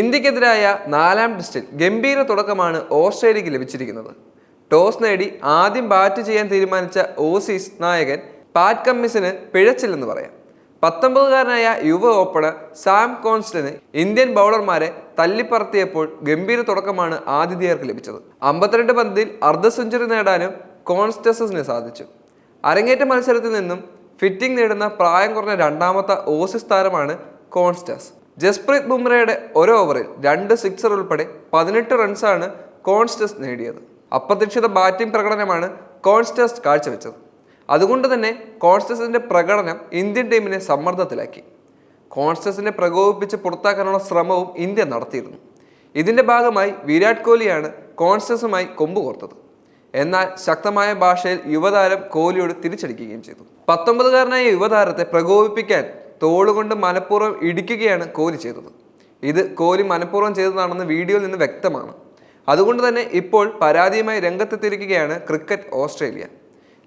ഇന്ത്യക്കെതിരായ നാലാം ടെസ്റ്റിൽ ഗംഭീര തുടക്കമാണ് ഓസ്ട്രേലിയക്ക് ലഭിച്ചിരിക്കുന്നത്. ടോസ് നേടി ആദ്യം ബാറ്റ് ചെയ്യാൻ തീരുമാനിച്ച ഓസീസ് നായകൻ പാറ്റ് കമ്മിസിന് പിഴച്ചില്ലെന്ന് പറയാം. പത്തൊമ്പതുകാരനായ യുവ ഓപ്പണർ സാം കോൺസ്റ്റന് ഇന്ത്യൻ ബൗളർമാരെ തല്ലിപ്പറത്തിയപ്പോൾ ഗംഭീര തുടക്കമാണ് ആതിഥേയർക്ക് ലഭിച്ചത്. അമ്പത്തിരണ്ട് പന്തിൽ അർദ്ധ സെഞ്ചുറി നേടാനും കോൺസ്റ്റസിന് സാധിച്ചു. അരങ്ങേറ്റ മത്സരത്തിൽ നിന്നും ഫിറ്റിംഗ് നേടുന്ന പ്രായം കുറഞ്ഞ രണ്ടാമത്തെ ഓസിസ് താരമാണ് കോൺസ്റ്റസ്. ജസ്പ്രീത് ബുംറയുടെ ഒരു ഓവറിൽ രണ്ട് സിക്സർ ഉൾപ്പെടെ പതിനെട്ട് റൺസാണ് കോൺസ്റ്റസ് നേടിയത്. അപ്രതീക്ഷിത ബാറ്റിംഗ് പ്രകടനമാണ് കോൺസ്റ്റസ് കാഴ്ചവെച്ചത്. അതുകൊണ്ട് തന്നെ കോൺസ്റ്റസിന്റെ പ്രകടനം ഇന്ത്യൻ ടീമിനെ സമ്മർദ്ദത്തിലാക്കി. കോൺസ്റ്റസിനെ പ്രകോപിപ്പിച്ച് പുറത്താക്കാനുള്ള ശ്രമവും ഇന്ത്യ നടത്തിയിരുന്നു. ഇതിന്റെ ഭാഗമായി വിരാട് കോഹ്ലിയാണ് കോൺസ്റ്റസുമായി കൊമ്പ് കോർത്തത്. എന്നാൽ ശക്തമായ ഭാഷയിൽ യുവതാരം കോഹ്ലിയോട് തിരിച്ചടിക്കുകയും ചെയ്തു. പത്തൊമ്പതുകാരനായ യുവതാരത്തെ പ്രകോപിപ്പിക്കാൻ തോളുകൊണ്ട് മനഃപൂർവം ഇടിക്കുകയാണ് കോഹ്ലി ചെയ്തത്. ഇത് കോഹ്ലി മനഃപൂർവം ചെയ്തതാണെന്ന് വീഡിയോയിൽ നിന്ന് വ്യക്തമാണ്. അതുകൊണ്ട് തന്നെ ഇപ്പോൾ പരാതിയുമായി രംഗത്തെത്തിയിരിക്കുകയാണ് ക്രിക്കറ്റ് ഓസ്ട്രേലിയ.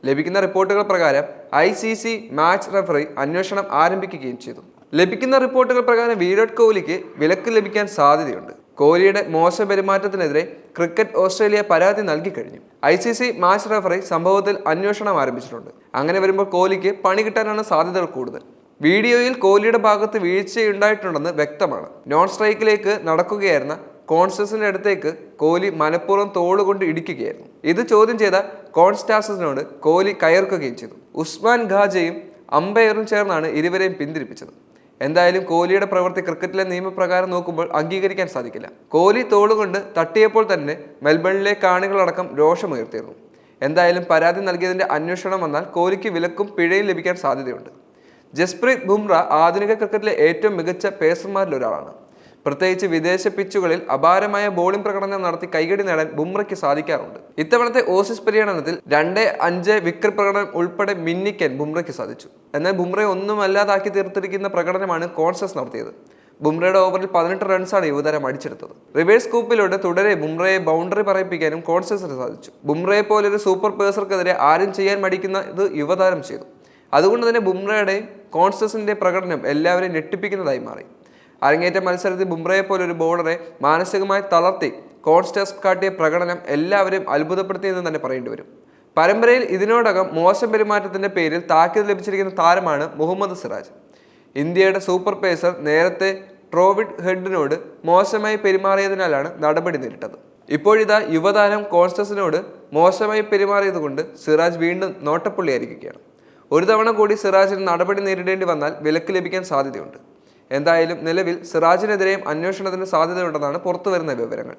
ലഭിക്കുന്ന റിപ്പോർട്ടുകൾ പ്രകാരം I C C match referee അന്വേഷണം ആരംഭിക്കുകയും ചെയ്തു. ലഭിക്കുന്ന റിപ്പോർട്ടുകൾ പ്രകാരം വിരാട് കോഹ്ലിക്ക് വിലക്ക് ലഭിക്കാൻ സാധ്യതയുണ്ട്. കോഹ്ലിയുടെ മോശം പെരുമാറ്റത്തിനെതിരെ ക്രിക്കറ്റ് ഓസ്ട്രേലിയ പരാതി നൽകി കഴിഞ്ഞു. I C C match referee സംഭവത്തിൽ അന്വേഷണം ആരംഭിച്ചിട്ടുണ്ട്. അങ്ങനെ വരുമ്പോൾ കോഹ്ലിക്ക് പണി കിട്ടാനാണ് സാധ്യതകൾ കൂടുതൽ. വീഡിയോയിൽ കോഹ്ലിയുടെ ഭാഗത്ത് വീഴ്ചയുണ്ടായിട്ടുണ്ടെന്ന് വ്യക്തമാണ്. നോൺ സ്ട്രൈക്കിലേക്ക് നടക്കുകയായിരുന്ന കോൺസ്റ്റസിന്റെ അടുത്തേക്ക് കോഹ്ലി മനഃപൂർവം തോളുകൊണ്ട് ഇടിക്കുകയായിരുന്നു. ഇത് ചോദ്യം ചെയ്ത കോൺസ്റ്റാസസിനോട് കോഹ്ലി കയർക്കുകയും ചെയ്തു. ഉസ്മാൻ ഖാജയും അമ്പയറും ചേർന്നാണ് ഇരുവരെയും പിന്തിരിപ്പിച്ചത്. എന്തായാലും കോഹ്ലിയുടെ പ്രവൃത്തി ക്രിക്കറ്റിലെ നിയമപ്രകാരം നോക്കുമ്പോൾ അംഗീകരിക്കാൻ സാധിക്കില്ല. കോഹ്ലി തോളുകൊണ്ട് തട്ടിയപ്പോൾ തന്നെ മെൽബണിലെ കാണികളടക്കം രോഷമുയർത്തിയിരുന്നു. എന്തായാലും പരാതി നൽകിയതിന്റെ അന്വേഷണം വന്നാൽ കോഹ്ലിക്ക് വിലക്കും പിഴയും ലഭിക്കാൻ സാധ്യതയുണ്ട്. ജസ്പ്രീത് ബുംറ ആധുനിക ക്രിക്കറ്റിലെ ഏറ്റവും മികച്ച പേസർമാരിൽ ഒരാളാണ് പ്രത്യേകിച്ച് വിദേശ പിച്ചുകളിൽ അപാരമായ ബോളിംഗ് പ്രകടനം നടത്തി കൈകടി നേടാൻ ബുംറയ്ക്ക് സാധിക്കാറുണ്ട്. ഇത്തവണത്തെ ഓസീസ് പര്യടനത്തിൽ രണ്ട് അഞ്ച് വിക്കറ്റ് പ്രകടനം ഉൾപ്പെടെ മിന്നിക്കാൻ ബുംറയ്ക്ക് സാധിച്ചു. എന്നാൽ ബുംറയെ ഒന്നും അല്ലാതാക്കി തീർത്തിരിക്കുന്ന പ്രകടനമാണ് കോൺസസ് നടത്തിയത്. ബുംറയുടെ ഓവറിൽ പതിനെട്ട് റൺസാണ് യുവതാരം അടിച്ചെടുത്തത്. റിവേഴ്സ് കൂപ്പിലൂടെ തുടരെ ബുംറയെ ബൗണ്ടറി പറയിപ്പിക്കാനും കോൺസസിന് സാധിച്ചു. ബുംറയെ പോലൊരു സൂപ്പർ പേസർക്കെതിരെ ആരും ചെയ്യാൻ മടിക്കുന്ന ഇത് യുവതാരം ചെയ്തു. അതുകൊണ്ട് തന്നെ ബുംറയുടെയും കോൺസ്റ്റസിന്റെ പ്രകടനം എല്ലാവരെയും ഞെട്ടിപ്പിക്കുന്നതായി മാറി. അരങ്ങേറ്റ മത്സരത്തിൽ ബുംറയെ പോലെ ഒരു ബോളറെ മാനസികമായി തളർത്തി കോൺസ്റ്റസ് കാട്ടിയ പ്രകടനം എല്ലാവരെയും അത്ഭുതപ്പെടുത്തിയെന്ന് തന്നെ പറയേണ്ടി വരും. പരമ്പരയിൽ ഇതിനോടകം മോശം പെരുമാറ്റത്തിന്റെ പേരിൽ താക്കീത് ലഭിച്ചിരിക്കുന്ന താരമാണ് മുഹമ്മദ് സിറാജ്. ഇന്ത്യയുടെ സൂപ്പർ പേസർ നേരത്തെ ട്രോവിഡ് ഹെഡിനോട് മോശമായി പെരുമാറിയതിനാലാണ് നടപടി നേരിട്ടത്. ഇപ്പോഴിതാ യുവതാരം കോൺസ്റ്റസിനോട് മോശമായി പെരുമാറിയതുകൊണ്ട് സിറാജ് വീണ്ടും നോട്ടപ്പുള്ളിയായിരിക്കുകയാണ്. ഒരു തവണ കൂടി സിറാജിന് നടപടി നേരിടേണ്ടി വന്നാൽ വിലക്ക് ലഭിക്കാൻ സാധ്യതയുണ്ട്. എന്തായാലും നിലവിൽ സിറാജിനെതിരെയും അന്വേഷണത്തിന് സാധ്യതയുണ്ടെന്നാണ് പുറത്തുവരുന്ന വിവരങ്ങൾ.